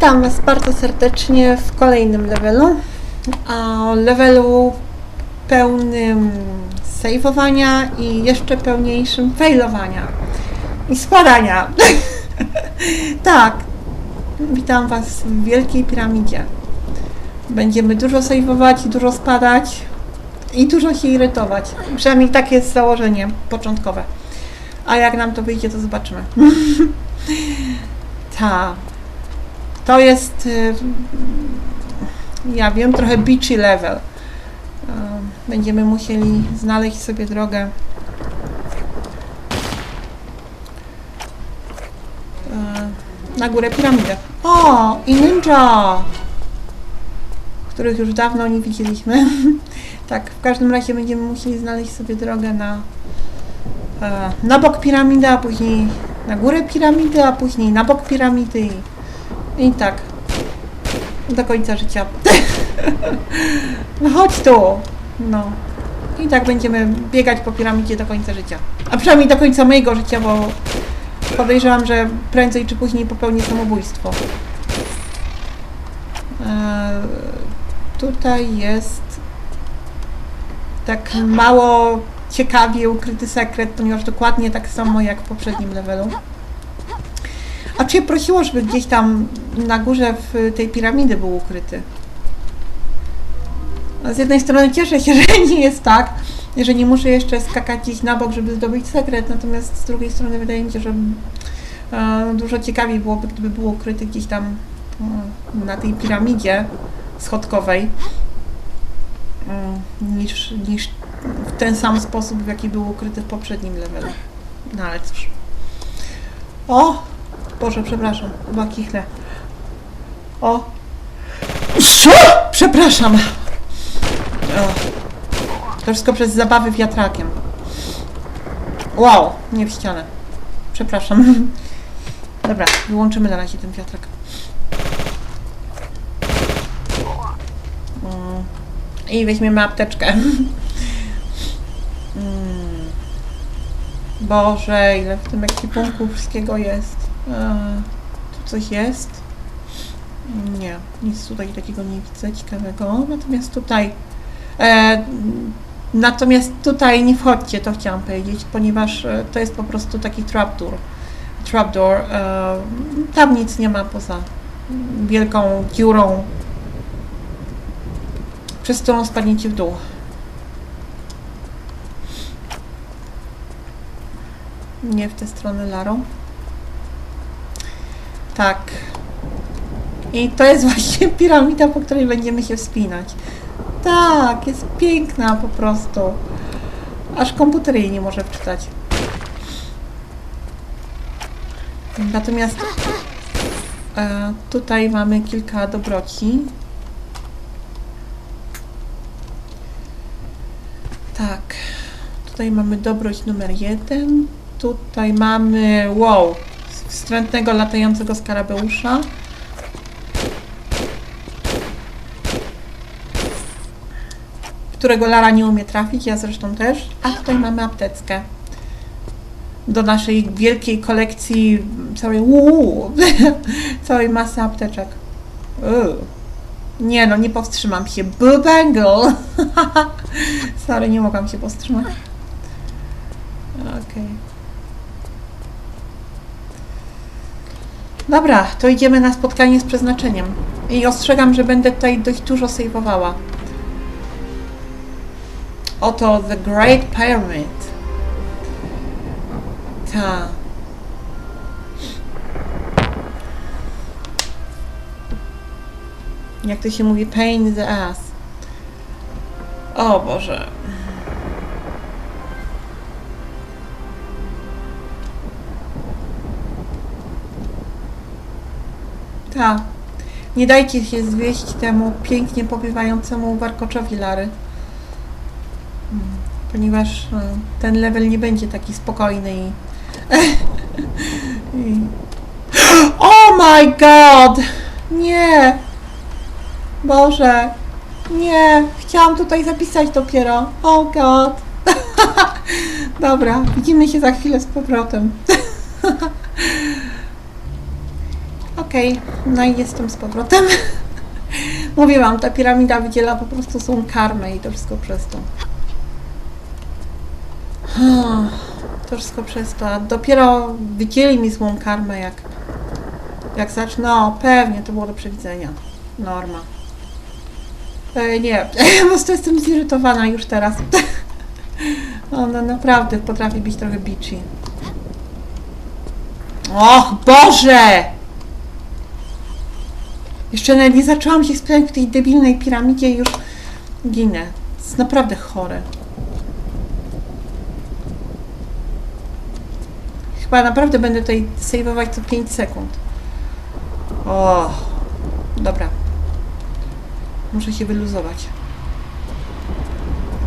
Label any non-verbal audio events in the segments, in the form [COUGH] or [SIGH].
Witam Was bardzo serdecznie w kolejnym levelu. Levelu pełnym saveowania i jeszcze pełniejszym failowania i spadania. [LAUGHS] tak, witam Was w Wielkiej Piramidzie. Będziemy dużo saveować, dużo spadać i dużo się irytować. Przynajmniej takie jest założenie początkowe. A jak nam to wyjdzie, to zobaczymy. [LAUGHS] Ta. To jest, y, ja wiem, trochę beachy level. Y, Będziemy musieli znaleźć sobie drogę. y, Na górę piramidę. O, i ninja! Których już dawno nie widzieliśmy. [LAUGHS] tak, w każdym razie będziemy musieli znaleźć sobie drogę na, na bok piramidy, a później na górę piramidy, a później na bok piramidy i, tak do końca życia. [LAUGHS] no chodź tu! No. I tak będziemy biegać po piramidzie do końca życia. A przynajmniej do końca mojego życia, bo podejrzewam, że prędzej czy później popełnię samobójstwo. Eee, tutaj jest tak mało ciekawie ukryty sekret, ponieważ dokładnie tak samo jak w poprzednim levelu. A cię prosiło, żeby gdzieś tam na górze w tej piramidy był ukryty. Z jednej strony cieszę się, [LAUGHS] że nie jest tak, że nie muszę jeszcze skakać gdzieś na bok, żeby zdobyć sekret, natomiast z drugiej strony wydaje mi się, że e, dużo ciekawiej byłoby, gdyby był ukryty gdzieś tam e, na tej piramidzie schodkowej e, niż, niż w ten sam sposób, w jaki był ukryty w poprzednim levelu. No ale cóż. O! Boże, przepraszam, chyba kichle. O! Co? Przepraszam! O. To wszystko przez zabawy wiatrakiem. Wow, nie w ścianę. Przepraszam. [LAUGHS] Dobra, wyłączymy na razie ten wiatrak. Mm. I weźmiemy apteczkę. [LAUGHS] Mm. Boże, ile w tym ekwipunku wszystkiego jest. Tu coś jest? Nie, nic tutaj takiego nie widzę ciekawego. Natomiast tutaj e, natomiast tutaj nie wchodźcie, to chciałam powiedzieć, ponieważ e, to jest po prostu taki trapdoor. Trapdoor. E, tam nic nie ma poza wielką dziurą, przez którą spadniecie w dół. Nie w tę stronę Larą. Tak. I to jest właśnie [LAUGHS] piramida, po której będziemy się wspinać. Tak, jest piękna po prostu. Aż komputer jej nie może wczytać. Natomiast e, tutaj mamy kilka dobroci. Tak. Tutaj mamy dobroć numer jeden. Tutaj mamy, wow, wstrętnego latającego skarabeusza. Którego Lara nie umie trafić, ja zresztą też. A tutaj mamy apteczkę. Do naszej wielkiej kolekcji całej, uuu, [LAUGHS] całej masy apteczek. Uuu. Nie no, nie powstrzymam się. Boo Bangle! [LAUGHS] Sorry, nie mogłam się powstrzymać. Okej. Dobra, to idziemy na spotkanie z przeznaczeniem. I ostrzegam, że będę tutaj dość dużo sejwowała. Oto The Great Pyramid. Ta. Jak to się mówi? Pain in the ass. O Boże. Ta. Nie dajcie się zwieść temu pięknie powiewającemu warkoczowi Lary. Ponieważ e, ten level nie będzie taki spokojny i... [LAUGHS] I... Oh my god! Nie! Boże! Nie! Chciałam tutaj zapisać dopiero. Oh god! [LAUGHS] Dobra, widzimy się za chwilę z powrotem. [LAUGHS] Okej, no i jestem z powrotem. Mówiłam, ta piramida wydziela po prostu złą karmę i to wszystko przez to. To wszystko przez to. Dopiero wydzieli mi złą karmę, jak, jak zacznę. No, pewnie, to było do przewidzenia. Norma. E, nie, [LAUGHS] po prostu jestem zirytowana już teraz. [LAUGHS] Ona naprawdę potrafi być trochę bitchy. Och, Boże! Jeszcze nawet nie zaczęłam się skupiać w tej debilnej piramidzie już ginę. To jest naprawdę chore. Chyba naprawdę będę tutaj saveować co 5 sekund. O, dobra. Muszę się wyluzować.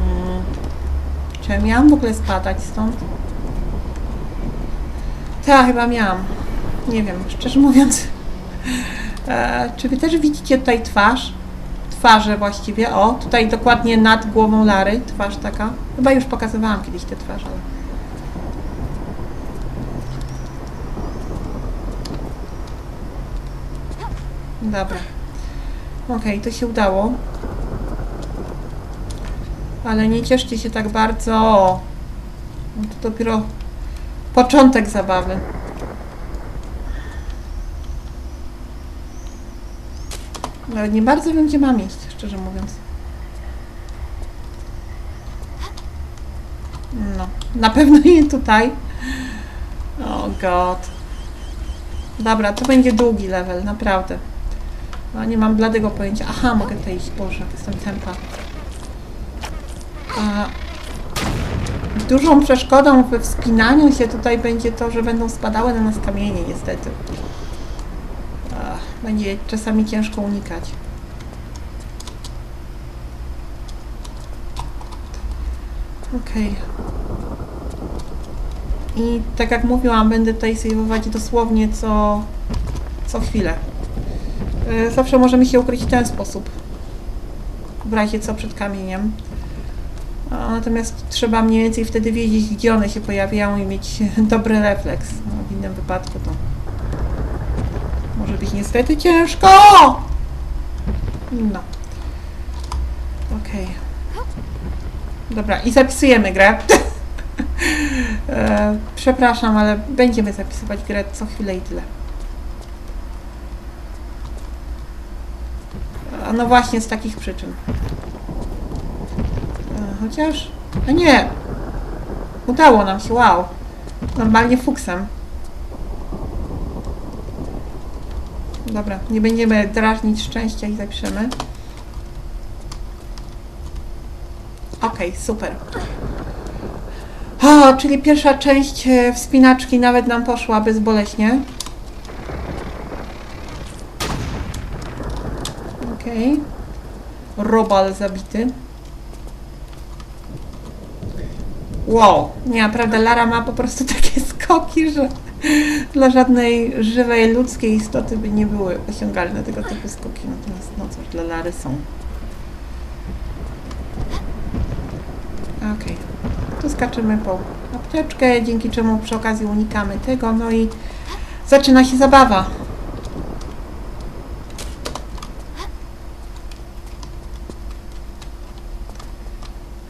Mm. Czy ja miałam w ogóle spadać stąd? Tak, chyba miałam. Nie wiem, szczerze mówiąc. [LAUGHS] E, czy wy też widzicie tutaj twarz? Twarze właściwie. O, tutaj dokładnie nad głową Lary. Twarz taka. Chyba już pokazywałam kiedyś tę twarz, ale... Dobra. Okej, to się udało. Ale nie cieszcie się tak bardzo. No To dopiero początek zabawy. Nawet nie bardzo wiem, gdzie mam iść, szczerze mówiąc. No, na pewno nie tutaj. O god. Dobra, to będzie długi level, naprawdę. No, nie mam bladego pojęcia. Aha, mogę tutaj iść. Boże, jestem tempa. A dużą przeszkodą we wspinaniu się tutaj będzie to, że będą spadały na nas kamienie, niestety. Będzie czasami ciężko unikać. Okej. I tak jak mówiłam, będę tutaj saveować dosłownie co, co chwilę. E, Zawsze możemy się ukryć w ten sposób. W razie co przed kamieniem. Natomiast trzeba mniej więcej wtedy wiedzieć, gdzie one się pojawiają i mieć [LAUGHS] dobry refleks. No, w innym wypadku to może być niestety ciężko. No. Okej. Dobra, i zapisujemy grę. [LAUGHS] E, Przepraszam, ale będziemy zapisywać grę co chwilę i tyle. No właśnie z takich przyczyn. E, Chociaż... A nie! Udało nam się, wow. Normalnie fuksem. Dobra, nie będziemy drażnić szczęścia i zapiszemy. Okej, super. O, czyli pierwsza część e, wspinaczki nawet nam poszła bezboleśnie. Okej. Robal zabity. Wow, nie, naprawdę Lara ma po prostu [LAUGHS] takie skoki, że dla żadnej żywej ludzkiej istoty by nie były osiągalne tego typu skoki. Natomiast no cóż, dla Lary są. Okej, tu skaczymy po apteczkę, dzięki czemu przy okazji unikamy tego, no i zaczyna się zabawa.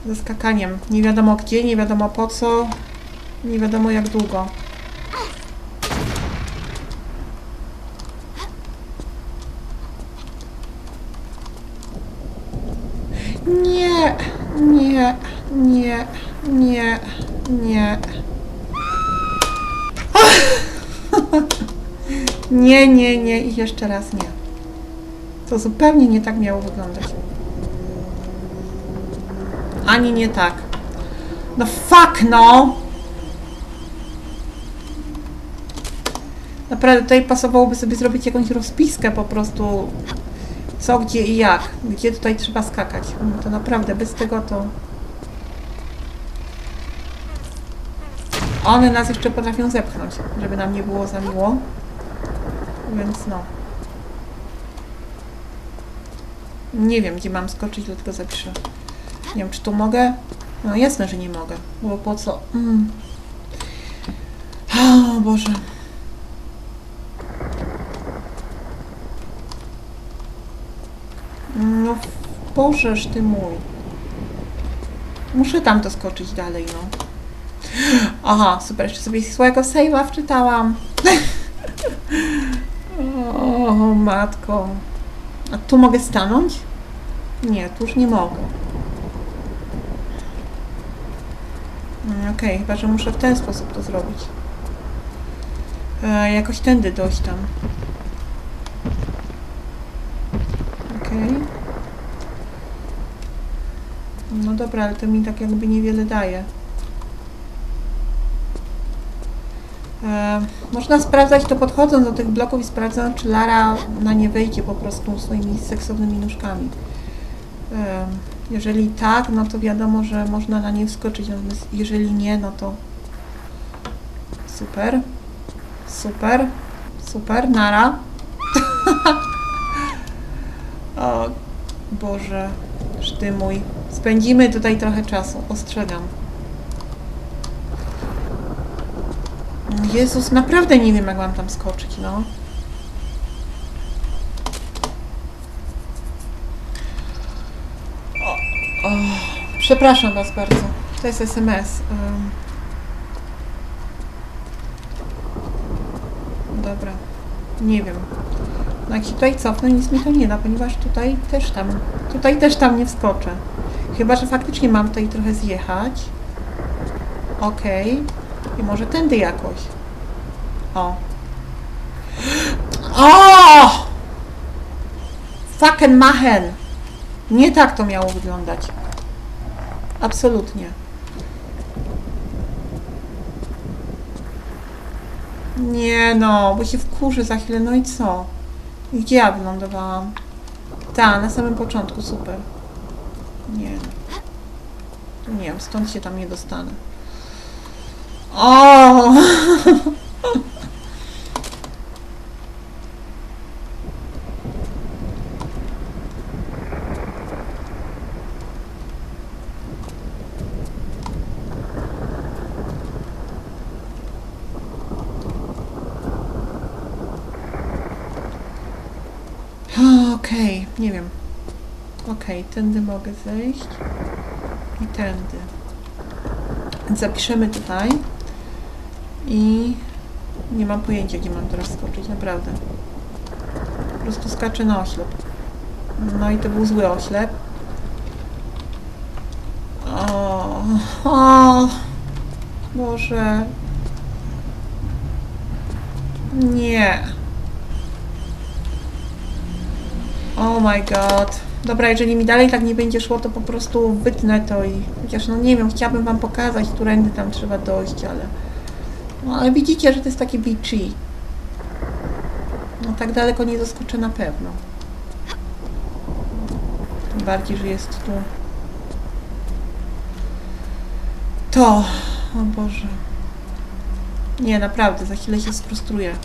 Ze skakaniem. Nie wiadomo gdzie, nie wiadomo po co, nie wiadomo jak długo. Nie, nie, nie, nie, nie. [LAUGHS] Nie, nie, nie i jeszcze raz nie. To zupełnie nie tak miało wyglądać. Ani nie tak. No fuck, no! Naprawdę tutaj pasowałoby sobie zrobić jakąś rozpiskę po prostu co, gdzie i jak. Gdzie tutaj trzeba skakać. No to naprawdę bez tego to... One nas jeszcze potrafią zepchnąć, żeby nam nie było za miło. Więc no. Nie wiem, gdzie mam skoczyć, dlatego zapiszę. Nie wiem, czy tu mogę? No jasne, że nie mogę. Bo po co? Mm. O Boże. No, Bożeż ty mój. Muszę tam doskoczyć dalej, no. Aha, super, jeszcze sobie swojego save'a wczytałam. [LAUGHS] o, matko. A tu mogę stanąć? Nie, tu już nie mogę. Okej, chyba, że muszę w ten sposób to zrobić. E, jakoś tędy dojść tam. Okej. No dobra, ale to mi tak jakby niewiele daje. E, można sprawdzać to podchodząc do tych bloków i sprawdzając, czy Lara na nie wejdzie po prostu swoimi seksownymi nóżkami. E, jeżeli tak, no to wiadomo, że można na nie wskoczyć, natomiast jeżeli nie, no to super, super, super, nara. [LAUGHS] o Boże, szty mój. Spędzimy tutaj trochę czasu, ostrzegam. Jezus, naprawdę nie wiem, jak mam tam skoczyć, no. O, o, przepraszam Was bardzo. To jest SMS. Dobra. Nie wiem. No jak się tutaj cofnę, nic mi to nie da, ponieważ tutaj też tam, tutaj też tam nie wskoczę. Chyba, że faktycznie mam tutaj trochę zjechać. Okej. I może tędy jakoś. O. O! Fucking machen! Nie tak to miało wyglądać. Absolutnie. Nie no, bo się wkurzy za chwilę. No i co? Gdzie ja wylądowałam? Ta, na samym początku, super. Nie. Nie wiem, stąd się tam nie dostanę. O! [LAUGHS] Okej, nie wiem. Okej, tędy mogę zejść. I tędy. Zapiszemy tutaj. I nie mam pojęcia, gdzie mam teraz skoczyć, naprawdę. Po prostu skaczę na oślep. No i to był zły oślep. O, o, Boże. Nie. Oh my god. Dobra, jeżeli mi dalej tak nie będzie szło, to po prostu wytnę to i chociaż no nie wiem, chciałabym wam pokazać, którędy tam trzeba dojść, ale no ale widzicie, że to jest takie beachy. No tak daleko nie doskoczę na pewno. Tym bardziej, że jest tu to. O Boże. Nie, naprawdę, za chwilę się sfrustruję.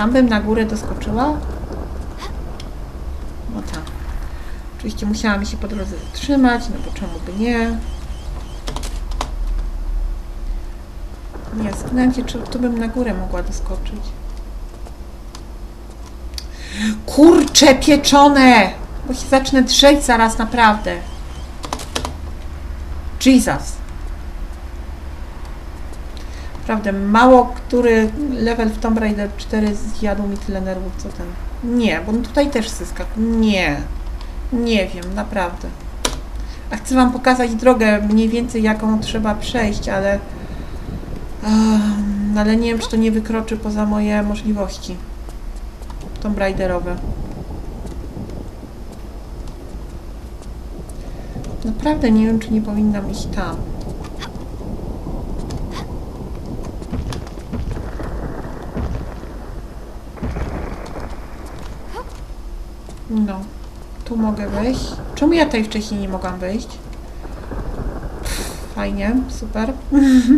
Tam bym na górę doskoczyła? No tak. Oczywiście musiałam się po drodze zatrzymać, no bo czemu by nie? Nie, zastanawiam się, czy tu bym na górę mogła doskoczyć. Kurcze pieczone! Bo się zacznę drzeć zaraz naprawdę. Jesus. Naprawdę, mało który level w Tomb Raider 4 zjadł mi tyle nerwów, co ten. Nie, bo tutaj też zyska. Nie. Nie wiem, naprawdę. A chcę Wam pokazać drogę mniej więcej, jaką trzeba przejść, ale... Ehm, ale nie wiem, czy to nie wykroczy poza moje możliwości. Tomb Raiderowe. Naprawdę nie wiem, czy nie powinnam iść tam. No, tu mogę wejść. Czemu ja tutaj wcześniej nie mogłam wejść? Pff, Fajnie, super.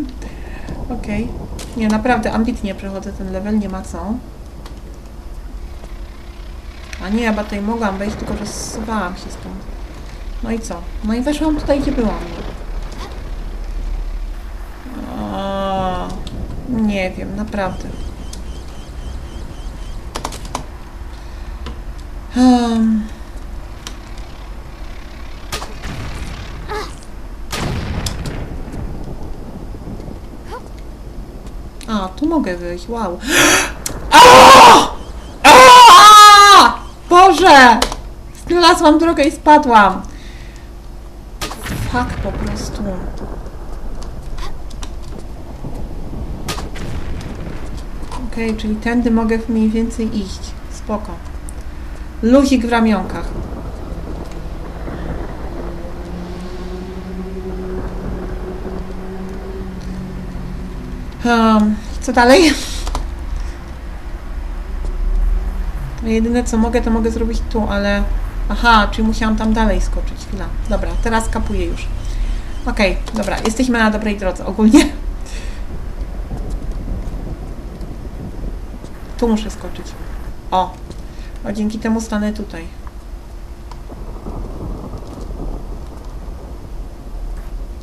[LAUGHS] Okej. Nie, naprawdę ambitnie przechodzę ten level, nie ma co. A nie, ja tutaj mogłam wejść, tylko że zsuwałam się stąd. No i co? No i weszłam tutaj, gdzie byłam. Nie wiem, naprawdę. Um. A, tu mogę wyjść, wow. [GASPS] A! A! Boże! Znalazłam drogę i spadłam. Fuck po prostu. Okej, czyli tędy mogę mniej więcej iść. Spoko. Luzik w ramionkach. Um, co dalej? Jedyne co mogę, to mogę zrobić tu, ale... Aha, czyli musiałam tam dalej skoczyć. Chwila. Dobra, teraz kapuję już. Okej, dobra, jesteśmy na dobrej drodze ogólnie. Tu muszę skoczyć. O! O, dzięki temu stanę tutaj.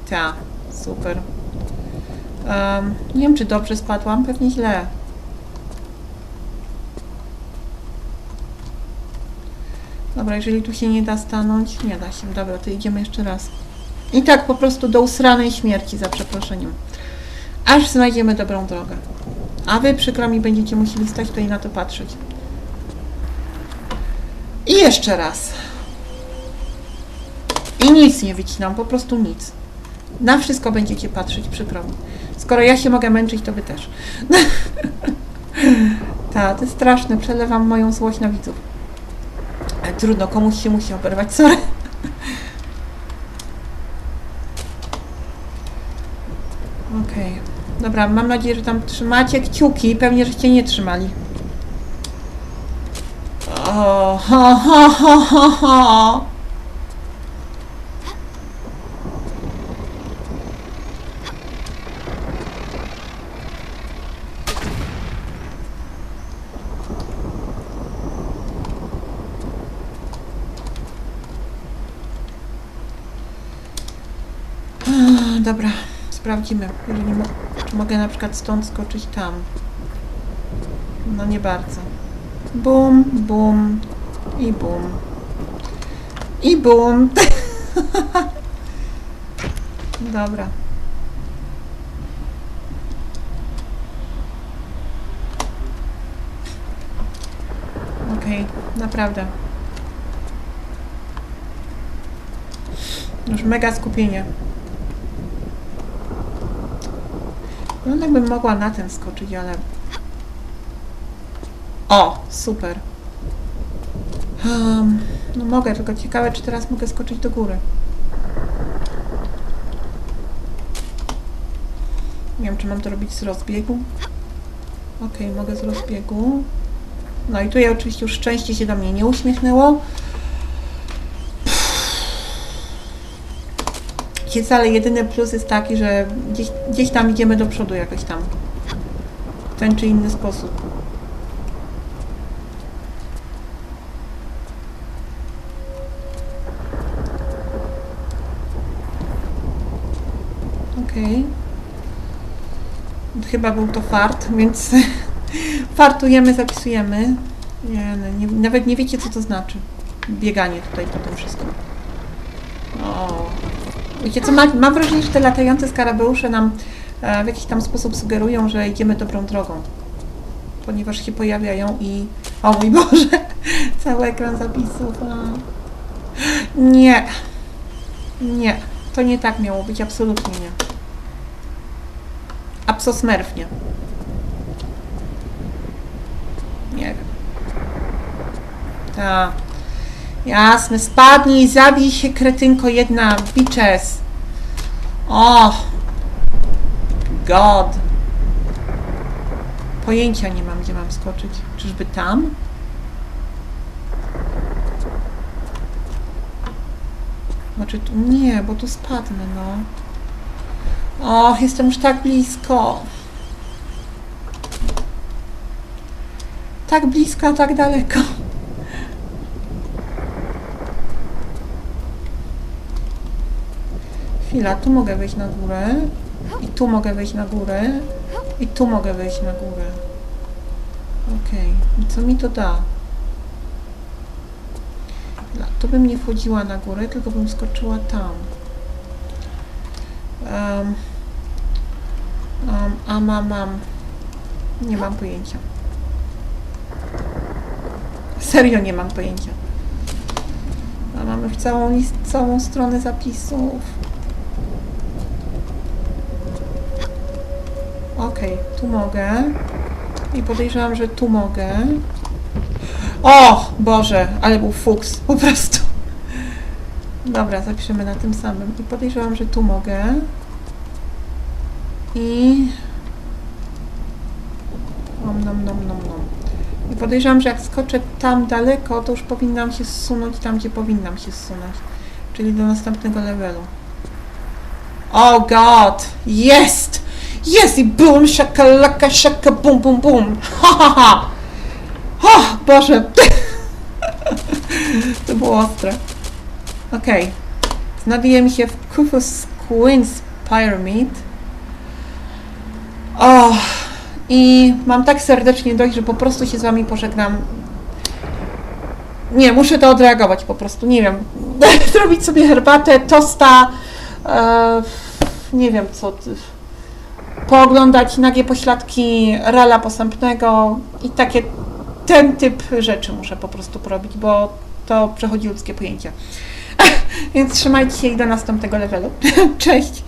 Ta, super. Um, nie wiem, czy dobrze spadłam, pewnie źle. Dobra, jeżeli tu się nie da stanąć, nie da się. Dobra, to idziemy jeszcze raz. I tak po prostu do usranej śmierci, za przeproszeniem. Aż znajdziemy dobrą drogę. A wy, przykro mi, będziecie musieli stać tutaj na to patrzeć. I jeszcze raz. I nic nie wycinam, po prostu nic. Na wszystko będziecie patrzeć, przykro mi. Skoro ja się mogę męczyć, to wy też. [LAUGHS] tak, to jest straszne. Przelewam moją złość na widzów. Ale trudno, komuś się musi oberwać, sorry. [LAUGHS] Okej. Dobra, mam nadzieję, że tam trzymacie kciuki. Pewnie, żeście nie trzymali. Dobra, sprawdzimy. Czy mogę na przykład stąd skoczyć tam. No nie bardzo. Bum, bum i bum. I bum. [LAUGHS] Dobra. Okej, naprawdę. Już mega skupienie. No jakbym mogła na ten skoczyć, ale... O, super. Um, no mogę, tylko ciekawe, czy teraz mogę skoczyć do góry. Nie wiem, czy mam to robić z rozbiegu. Okej, mogę z rozbiegu. No i tutaj oczywiście już szczęście się do mnie nie uśmiechnęło. Jest, ale jedyny plus jest taki, że gdzieś, gdzieś tam idziemy do przodu jakoś tam. W ten czy inny sposób. Okej. Chyba był to fart, więc [LAUGHS] fartujemy, zapisujemy. Nie, no, nie, nawet nie wiecie, co to znaczy. Bieganie tutaj po tym wszystkim. O. Wiecie co, mam, mam wrażenie, że te latające skarabeusze nam e, w jakiś tam sposób sugerują, że idziemy dobrą drogą. Ponieważ się pojawiają i... O mój [LAUGHS] Boże! Cały ekran zapisów. Nie. Nie. To nie tak miało być, absolutnie nie. Apsosmerfnie. Nie wiem. Ta. Jasne, spadnij, zabij się, kretynko jedna, bitches. O! God. Pojęcia nie mam, gdzie mam skoczyć. Czyżby tam? Znaczy nie, bo tu spadnę, no. O, jestem już tak blisko. Tak blisko, a tak daleko. Chwila, tu mogę wejść na górę. I tu mogę wejść na górę. I tu mogę wejść na górę. Okej, i co mi to da? Dobra, Tu bym nie wchodziła na górę, tylko bym skoczyła tam. Um, um, a mam, mam. Nie mam pojęcia. Serio nie mam pojęcia. A mamy już całą list, całą stronę zapisów. Okej, tu mogę. I podejrzewam, że tu mogę. O! Boże, ale był fuks, po prostu. Dobra, zapiszemy na tym samym. I podejrzewam, że tu mogę. I... Nom, nom, nom, nom, nom. I podejrzewam, że jak skoczę tam daleko, to już powinnam się zsunąć tam, gdzie powinnam się zsunąć. Czyli do następnego levelu. Oh god! Jest! Jest i boom, szakalaka, szaka, bum, bum, bum! Ha, ha, ha! O, Boże! [LAUGHS] to było ostre. Okej. Znajdujemy się w Kufus Queen's Pyramid. O, i mam tak serdecznie dość, że po prostu się z wami pożegnam. Nie, muszę to odreagować po prostu, nie wiem. [LAUGHS] Zrobić sobie herbatę, tosta, e, nie wiem co. Pooglądać nagie pośladki Rala Posępnego i takie, ten typ rzeczy muszę po prostu porobić, bo to przechodzi ludzkie pojęcie. [LAUGHS] Więc trzymajcie się i do następnego levelu. [LAUGHS] Cześć!